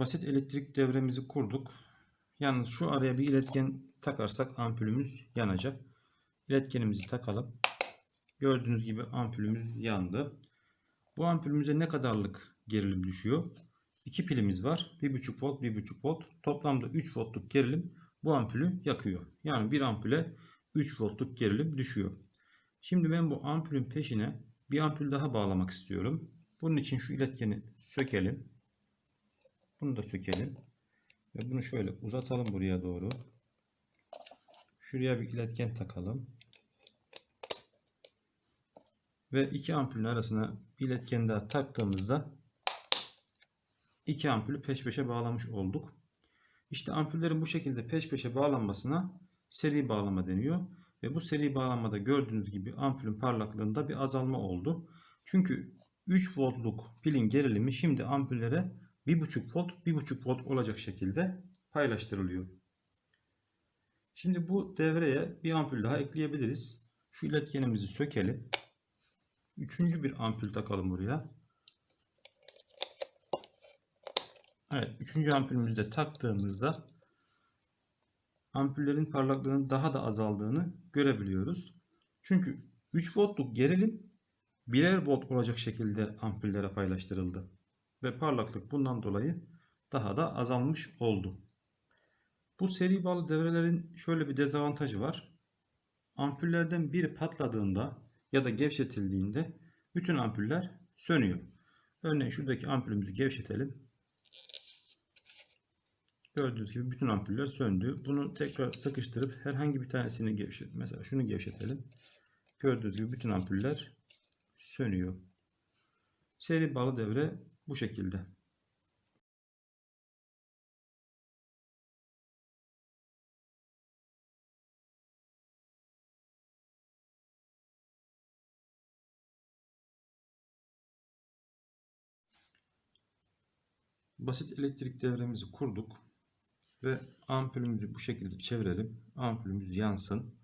Basit elektrik devremizi kurduk. Yalnız şu araya bir iletken takarsak ampulümüz yanacak. İletkenimizi takalım. Gördüğünüz gibi ampulümüz yandı. Bu ampulümüze ne kadarlık gerilim düşüyor? İki pilimiz var. 1.5 volt, 1.5 volt. Toplamda 3 voltluk gerilim bu ampulü yakıyor. Yani bir ampule 3 voltluk gerilim düşüyor. Şimdi ben bu ampulün peşine bir ampul daha bağlamak istiyorum. Bunun için şu iletkeni sökelim. Bunu da sökelim. Ve bunu şöyle uzatalım buraya doğru. Şuraya bir iletken takalım. Ve iki ampulün arasına bir iletken daha taktığımızda iki ampulü peş peşe bağlamış olduk. İşte ampullerin bu şekilde peş peşe bağlanmasına seri bağlama deniyor. Ve bu seri bağlamada gördüğünüz gibi ampulün parlaklığında bir azalma oldu. Çünkü 3 voltluk pilin gerilimi şimdi ampullere 1.5 volt 1.5 volt olacak şekilde paylaştırılıyor. Şimdi bu devreye bir ampul daha ekleyebiliriz. Şu iletkenimizi sökelim. Üçüncü bir ampul takalım buraya. Evet, üçüncü ampulümüzü de taktığımızda ampullerin parlaklığının daha da azaldığını görebiliyoruz. Çünkü 3 voltluk gerilim birer volt olacak şekilde ampullere paylaştırıldı. Ve parlaklık bundan dolayı daha da azalmış oldu. Bu seri bağlı devrelerin şöyle bir dezavantajı var. Ampullerden biri patladığında ya da gevşetildiğinde bütün ampuller sönüyor. Örneğin şuradaki ampulümüzü gevşetelim. Gördüğünüz gibi bütün ampuller söndü. Bunu tekrar sıkıştırıp herhangi bir tanesini gevşet. Mesela şunu gevşetelim. Gördüğünüz gibi bütün ampuller sönüyor. Seri bağlı devre bu şekilde. Basit elektrik devremizi kurduk ve ampulümüzü bu şekilde çevirelim. Ampulümüz yansın.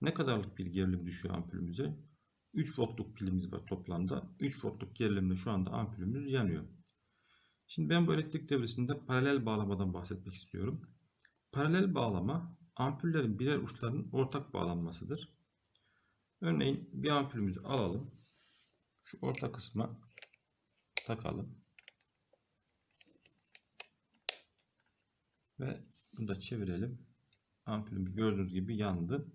Ne kadarlık bir gerilim düşüyor ampulümüze? 3 voltluk pilimiz var toplamda. 3 voltluk gerilimle şu anda ampulümüz yanıyor. Şimdi ben bu elektrik devresinde paralel bağlamadan bahsetmek istiyorum. Paralel bağlama ampullerin birer uçlarının ortak bağlanmasıdır. Örneğin bir ampulümüzü alalım. Şu orta kısma takalım. Ve bunu da çevirelim. Ampulümüz gördüğünüz gibi yandı.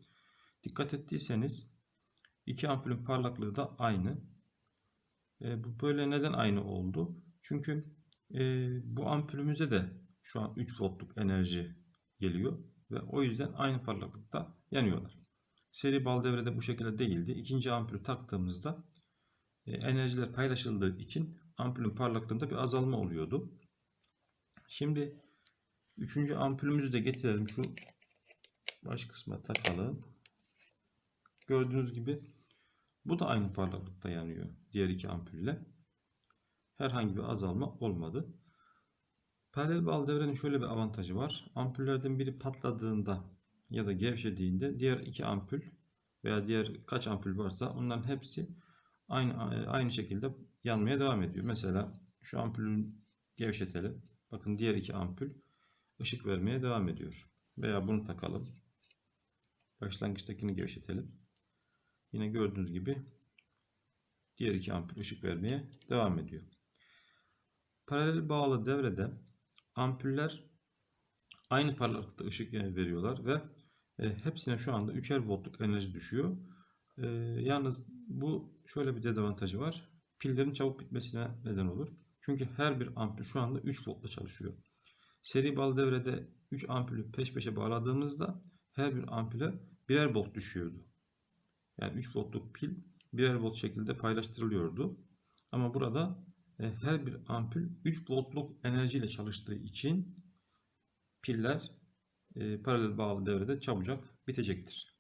Dikkat ettiyseniz iki ampulün parlaklığı da aynı. E, bu böyle neden aynı oldu? Çünkü e, bu ampulümüze de şu an 3 voltluk enerji geliyor ve o yüzden aynı parlaklıkta yanıyorlar. Seri bağlı devrede bu şekilde değildi. İkinci ampulü taktığımızda e, enerjiler paylaşıldığı için ampulün parlaklığında bir azalma oluyordu. Şimdi Üçüncü ampulümüzü de getirelim. Şu baş kısma takalım. Gördüğünüz gibi bu da aynı parlaklıkta yanıyor. Diğer iki ampulle. Herhangi bir azalma olmadı. Paralel bağlı devrenin şöyle bir avantajı var. Ampullerden biri patladığında ya da gevşediğinde diğer iki ampul veya diğer kaç ampul varsa onların hepsi aynı aynı şekilde yanmaya devam ediyor. Mesela şu ampulü gevşetelim. Bakın diğer iki ampul ışık vermeye devam ediyor. Veya bunu takalım. Başlangıçtakini gevşetelim. Yine gördüğünüz gibi diğer iki ampul ışık vermeye devam ediyor. Paralel bağlı devrede ampuller aynı parlaklıkta ışık veriyorlar ve e, hepsine şu anda 3'er voltluk enerji düşüyor. E, yalnız bu şöyle bir dezavantajı var. Pillerin çabuk bitmesine neden olur. Çünkü her bir ampul şu anda 3 voltla çalışıyor. Seri bağlı devrede 3 ampulü peş peşe bağladığımızda her bir ampule birer volt düşüyordu. Yani 3 voltluk pil birer volt şekilde paylaştırılıyordu. Ama burada e, her bir ampul 3 voltluk enerjiyle çalıştığı için piller e, paralel bağlı devrede çabucak bitecektir.